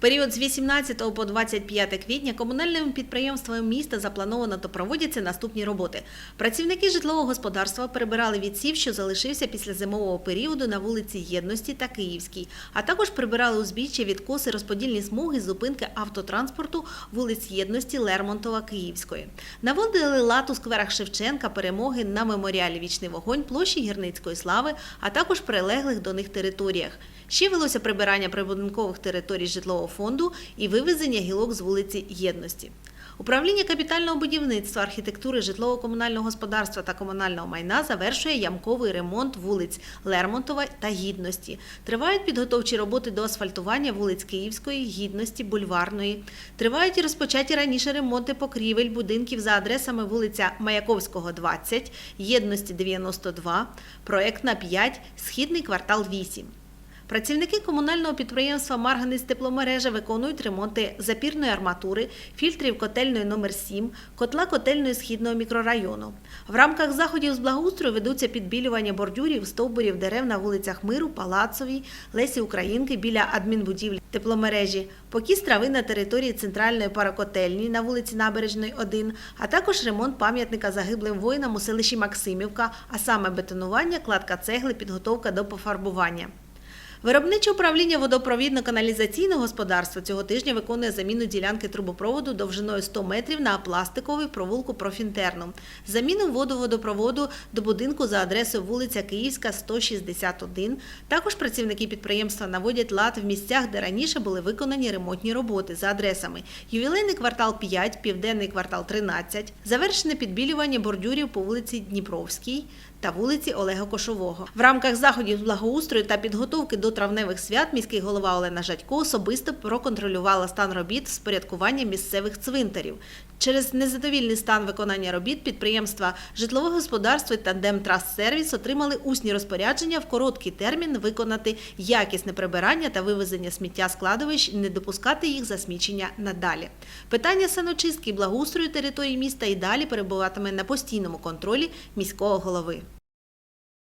період з 18 по 25 квітня комунальними підприємствами міста заплановано та проводяться наступні роботи. Працівники житлового господарства прибирали відсів, що залишився після зимового періоду на вулиці Єдності та Київській, а також прибирали узбіччя, відкоси, розподільні смуги, зупинки автотранспорту вулиць Єдності, Лермонтова, Київської. Наводили лад у скверах Шевченка, перемоги на меморіалі Вічний вогонь, площі Гірницької слави, а також прилеглих до них територіях. Ще велося прибирання прибудинкових територій житлового фонду і вивезення гілок з вулиці Єдності. Управління капітального будівництва, архітектури, житлово-комунального господарства та комунального майна завершує ямковий ремонт вулиць Лермонтова та Гідності. Тривають підготовчі роботи до асфальтування вулиць Київської, Гідності, Бульварної. Тривають і розпочаті раніше ремонти покрівель будинків за адресами вулиця Маяковського, 20, Єдності 92, Проектна 5, Східний квартал 8. Працівники комунального підприємства Марганець тепломережа виконують ремонти запірної арматури, фільтрів котельної номер 7 котла котельної східного мікрорайону. В рамках заходів з благоустрою ведуться підбілювання бордюрів, стовбурів дерев на вулицях Миру, Палацовій, Лесі Українки біля адмінбудівлі тепломережі, покіс трави на території центральної парокотельні на вулиці Набережної 1, а також ремонт пам'ятника загиблим воїнам у селищі Максимівка, а саме бетонування, кладка цегли, підготовка до пофарбування. Виробниче управління водопровідно-каналізаційного господарства цього тижня виконує заміну ділянки трубопроводу довжиною 100 метрів на пластиковий провулку Профінтерну. Заміну воду водопроводу до будинку за адресою вулиця Київська, 161. Також працівники підприємства наводять лад в місцях, де раніше були виконані ремонтні роботи за адресами ювілейний квартал 5, південний квартал 13, завершене підбілювання бордюрів по вулиці Дніпровській та вулиці Олега Кошового. В рамках заходів благоустрою та підготовки до травневих свят міський голова Олена Жадько особисто проконтролювала стан робіт з порядкування місцевих цвинтарів. Через незадовільний стан виконання робіт підприємства житлове господарство та Демтрас-сервіс отримали усні розпорядження в короткий термін виконати якісне прибирання та вивезення сміття складовищ і не допускати їх засмічення надалі. Питання саночистки і благоустрою території міста і далі перебуватиме на постійному контролі міського голови.